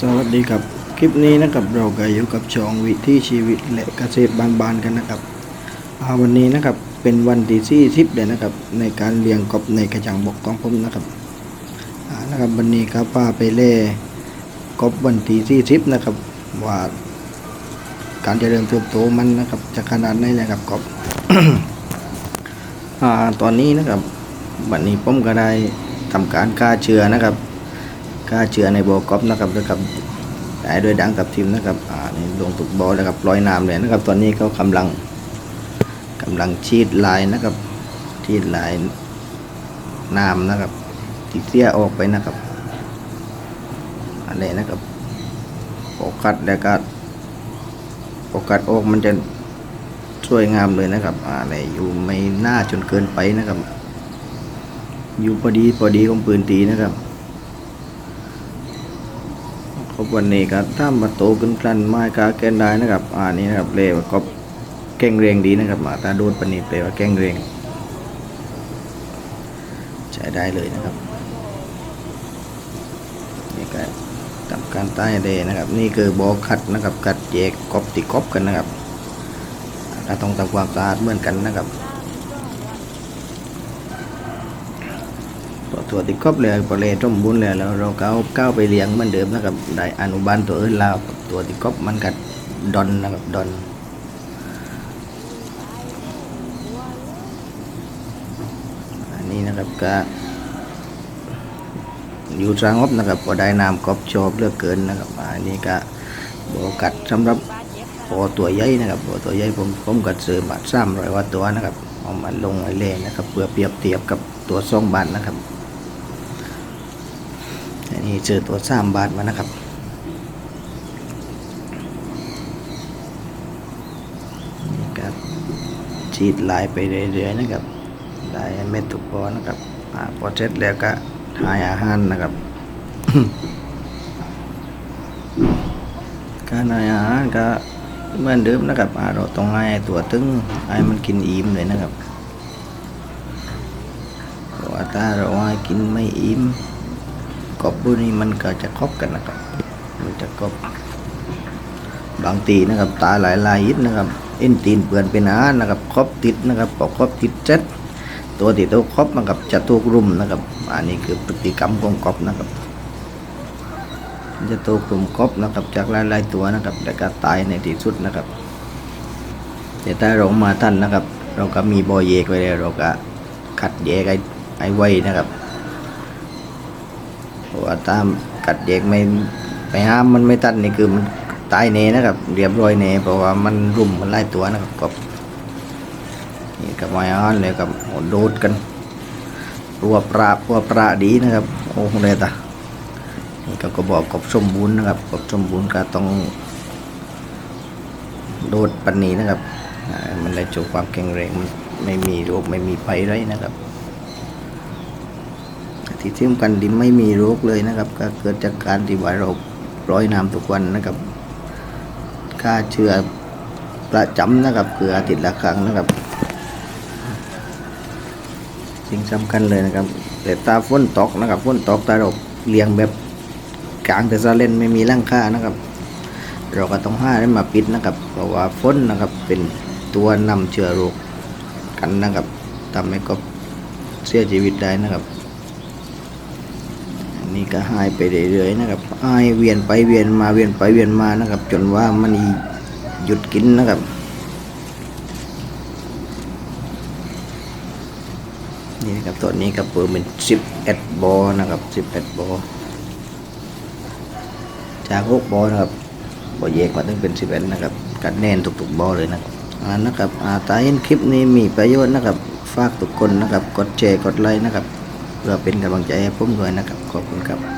สวัสดีครับ คลิปนี้นะครับเราก็อยู่กับช่องวิถีชีวิตและเกษตรบานๆกันนะครับวันนี้นะครับเป็นวันที่สี่สิบเลยนะครับ ในการเลี้ยงกบในกระจังบกของผมนะครับนะครับวันนี้ก็พาไปเล่กบวันที่สี่สิบนะครับว่าการเจริญเติบโตมันนะครับจะขนาดไหนนะครับกบตอนนี้นะครับวันนี้ผมก็ได้ทำการฆ่าเชื้อนะครับ ฆ่าเชื้อในบ่อกบนะครับด้วยกับได้ด้วยดังกับทีมนะครับอ่านี่ลงตุกบอแล้วกับปล่อยน้ำเลยนะครับ ตอนนี้เขากำลังกำลังชีดลายนะครับชีดลายน้ำนะครับที่เสียออกไปนะครับอันนี้นะครับโอกัดแล้วก็โอกัดออกมันจะสวยงามเลยนะครับอ่านี่อยู่ไม่น่าจนเกินไปนะครับ อยู่พอดีพอดีของปืนตีนะครับ ครบวันนี้ก็ถ้ามาโตขึ้นกลันไม้กาแกนได้นะครับอ่านี่นะครับเลวก็แกงเรียงดีนะครับมาตาโดนปนีเปลว่าแกงเรียง ใช้ได้เลยนะครับนี่ก็ทำการใต้เดนะครับ นี่คือบอคัดนะครับ กัดแยกกบติกบกันนะครับก็ต้องทำความสะอาดเหมือนกันนะครับ ตัวติกบเลยพอเลต้มบุญเลยแล้วเราก็เอาก้าวไปเลี้ยงเหมือนเดิมนะครับได้อนุบาลตัวอื่นแล้วตัวติกบมันกัดดอนนะครับดอนอันนี้นะครับก็อยู่สางบนะครับพอได้น้ำกบชอบเลือกเกินนะครับอันนี้ก็บกัดสำหรับพอตัวใหญ่นะครับพอตัวใหญ่ผมผมกัดซื้อบาทสามร้อยว่าตัวนะครับเอามาลงไว้เล่นะครับเพื่อเปรียบเทียบกับตัวสองบาทนะครับ นนี้เจอตัวสามบาทมานะครับนี่ก็ฉีดลายไปเรื่อยๆนะครับได้เม็ดทุกปอนะครับอาพอเสร็จแล้วก็ทายอาหารนะครับ การทายอาหารก็เหมือนเดิมนะครับเราต้องให้ตัวตึงให้มันกินอิ่มเลยนะครับเพราะว่าถ้าเราให้กินไม่อิ่ม กบพวกนี้มันก็จะคบกันนะครับมันจะคบบางทีนะครับ ตาหลายลายยิดนะครับ เอ็นตีนเปื่อนเป็นอานะครับครบติดนะครับพอครบติดเจ็ดตัวที่ตัวครบมันกับจะถูกรุมนะครับ อันนี้คือพฤติกรรมของกบนะครับ จะถูกกลุ่มกบนะครับ จากหลายๆตัวนะครับแต่ก็ตายในที่สุดนะครับแต่ถ้าเรามาท่านนะครับ เราก็มีบอเยกไว้แล้วเราก็ขัดแยกไอ้ไอ้ไว้นะครับ เพราะว่าถ้ากัดแยกไม่ไปห้ามมันไม่ทันนี่คือมันตายเนนะครับ เรียบร้อยเนเพราะว่ามันรุมมันไล่ตัวนะครับกบนี่กับไม้อ้อนเลยกับโดดกันรัวปรารัวปราดีนะครับ โอ้โหเลยตานี่ก็ก็บอกกบสมบูรณ์นะครับกบสมบูรณ์ก็ต้องโดดปันนี้นะครับ มันได้โชว์ความแข็งแรงมันไม่มีโรคไม่มีภัยไรนะครับ ที่สำคัญที่ไม่มีโรคเลยนะครับ ก็เกิดจากการที่ว่าเราร้อยน้ำทุกวันนะครับฆ่าเชื้อประจำนะครับคืออาทิตย์ละครั้งนะครับ สิ่งสำคัญเลยนะครับแต่ตาฝนตกนะครับฝนตกตาเราเลี้ยงแบบกลางแต่ซาเล่นไม่มีร่างค่านะครับ เราก็ต้องห้าได้มาปิดนะครับ เพราะว่าฝนนะครับเป็นตัวนำเชื้อโรคกันนะครับทำให้ก็เสียชีวิตได้นะครับ นี่ก็หายไปเรื่อยๆนะครับหายเวียนไปเวียนมาเวียนไปเวียนมานะครับ จนว่ามันหยุดกินนะครับ นี่นะครับตัวนี้ครับเปิดเป็น11บอนะครับ11บอจาก6บอนะครับบอแยกมาถึงเป็น11นะครับกัดแน่นทุกๆบอเลยนะครับอ่านะครับอ่าตาเห็นคลิปนี้มีประโยชน์นะครับ ฝากทุกคนนะครับ กดแชร์กดไลค์นะครับ เพื่อเป็นกำลังใจให้ผมด้วยนะครับ ขอบคุณครับ